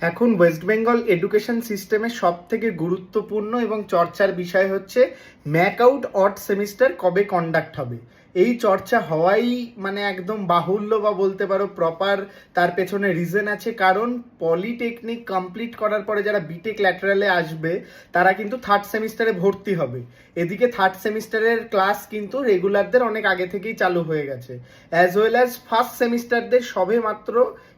এখন West Bengal education সিস্টেমে সব থেকে গুরুত্বপূর্ণ এবং চর্চার বিষয় হচ্ছে ম্যাক আউট অট সেমিস্টার কবে কন্ডাক্ট হবে। এই চর্চা হওয়াই মানে একদম বাহুল্য বা বলতে পারো প্রপার তার পেছনে রিজন আছে। কারণ পলিটেকনিক কমপ্লিট করার পরে যারা বিটেক ল্যাটারালে আসবে, তারা কিন্তু থার্ড সেমিস্টারে ভর্তি হবে। এদিকে থার্ড সেমিস্টারের ক্লাস কিন্তু রেগুলারদের অনেক আগে থেকেই চালু হয়ে গেছে। অ্যাজ ওয়েল অ্যাজ ফার্স্ট সেমিস্টারদের সবে মাত্র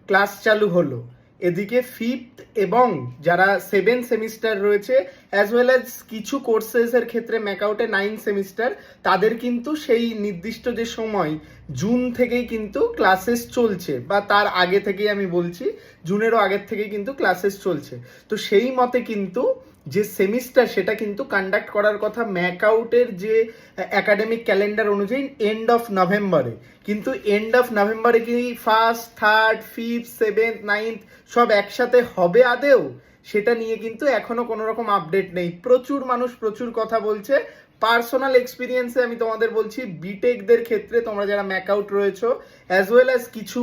ক্লাস চালু হলো। এদিকে ফিফথ এবং যারা সেভেন সেমিস্টার রয়েছে অ্যাজ ওয়েল অ্যাজ কিছু কোর্সেসের ক্ষেত্রে ম্যাকআউটে নাইন সেমিস্টার তাদের কিন্তু সেই নির্দিষ্ট যে সময় জুন থেকেই কিন্তু ক্লাসেস চলছে বা তার আগে থেকেই আমি বলছি জুনেরও আগের থেকেই কিন্তু ক্লাসেস চলছে। তো সেই মতে কিন্তু যে সেমিস্টার সেটা কিন্তু কন্ডাক্ট করার কথা ম্যাকআউটের যে একাডেমিক ক্যালেন্ডার অনুযায়ী এন্ড অফ নভেম্বরে কিন্তু এন্ড অফ নভেম্বরে কি first third fifth seventh ninth সব একসাথে হবে আদেও? সেটা নিয়ে কিন্তু এখনও কোনো রকম আপডেট নেই। প্রচুর মানুষ প্রচুর কথা বলছে। পার্সোনাল এক্সপিরিয়েন্সে আমি তোমাদের বলছি বিটেকদের ক্ষেত্রে তোমরা যারা ম্যাকআউট রয়েছো অ্যাজ ওয়েল অ্যাজ কিছু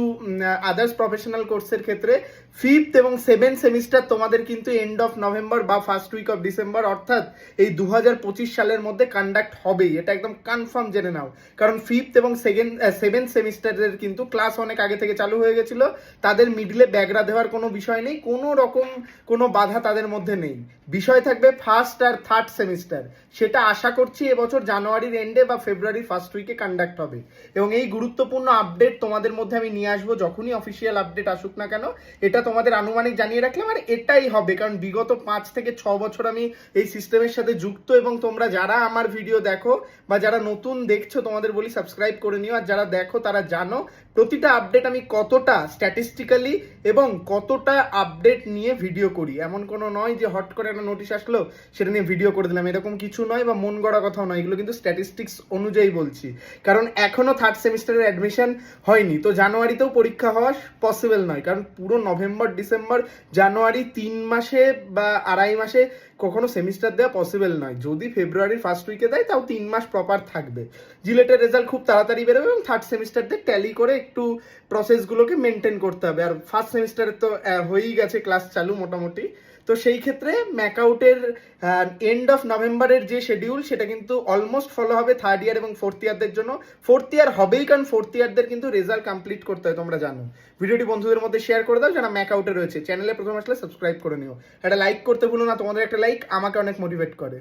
আদার্স প্রফেশনাল কোর্সের ক্ষেত্রে ফিফথ এবং সেভেন সেমিস্টার তোমাদের কিন্তু এন্ড অফ নভেম্বর বা ফার্স্ট উইক অফ ডিসেম্বর অর্থাৎ এই দু হাজার পঁচিশ সালের মধ্যে কন্ডাক্ট হবেই। এটা একদম কনফার্ম জেনে নাও। কারণ ফিফথ এবং সেকেন্ড সেভেন সেমিস্টারের কিন্তু ক্লাস অনেক আগে থেকে চালু হয়ে গেছিল। তাদের মিডলে ব্যাগরা দেওয়ার কোনো বিষয় নেই। কোনো রকম কোনো বাধা তাদের মধ্যে নেই। বিষয় থাকবে ফার্স্ট আর থার্ড সেমিস্টার সেটা আশা করছি, এবছর জানুয়ারির এন্ডে বা ফেব্রুয়ারি ফার্স্ট উইকে কন্ডাক্ট হবে। এবং এই গুরুত্বপূর্ণ আপডেট তোমাদের মধ্যে আমি নিয়ে আসব, যখনই অফিসিয়াল আপডেট আসুক না কেন, এটা তোমাদের আনুমানিক জানিয়ে রাখলাম, আর এটাই হবে। কারণ বিগত পাঁচ থেকে ছ বছর আমি এই সিস্টেমের সাথে যুক্ত, এবং তোমরা যারা আমার ভিডিও দেখো বা যারা নতুন দেখছ, তোমাদের বলি সাবস্ক্রাইব করে নিও। আর যারা দেখো, তারা জানো প্রতিটা আপডেট আমি কতটা স্ট্যাটিস্টিক্যালি এবং কতটা আপডেট নিয়ে ভিডিও করি? এমন কোনো নয় যে হট করে একটা নোটিশ আসলো, সেটা নিয়ে ভিডিও করে দিলাম। এরকম কিছু নয় বা মন গড়া কথাও নয়। এগুলো কিন্তু স্ট্যাটিস্টিক্স অনুযায়ী বলছি। কারণ এখনও থার্ড সেমিস্টারের অ্যাডমিশন হয়নি। তো জানুয়ারিতেও পরীক্ষা হওয়া পসিবল নয়। কারণ পুরো নভেম্বর ডিসেম্বর জানুয়ারি তিন মাসে বা আড়াই মাসে কখনো সেমিস্টার দেওয়া পসিবল নয়। যদি ফেব্রুয়ারির ফার্স্ট উইকে দেয়, তাও তিন মাস প্রপার থাকবে। জিলেটের রেজাল্ট খুব তাড়াতাড়ি বেরোবে এবং থার্ড সেমিস্টারদের ট্যালি করে একটু প্রসেসগুলোকে মেনটেন করতে হবে। আর ফার্স্ট সেমিস্টারে তো হয়েই গেছে ক্লাস চালু মোটামুটি। তো সেই ক্ষেত্রে ম্যাকআউটের এন্ড অফ নভেম্বরের যে শেডিউল সেটা কিন্তু অলমোস্ট ফলো হবে থার্ড ইয়ার এবং ফোর্থ ইয়ারদের জন্য। ফোর্থ ইয়ার হবেই কারণ ফোর্থ ইয়ারদের কিন্তু রেজাল্ট কমপ্লিট করতে হয়, তোমরা জানো। ভিডিওটি বন্ধুদের মধ্যে শেয়ার করে দাও, যারা ম্যাকআউটে রয়েছে। চ্যানেলে প্রথম আসলে সাবস্ক্রাইব করে নিও। একটা লাইক করতে ভুলো না, তোমাদের একটা লাইক আমাকে অনেক মোটিভেট করে।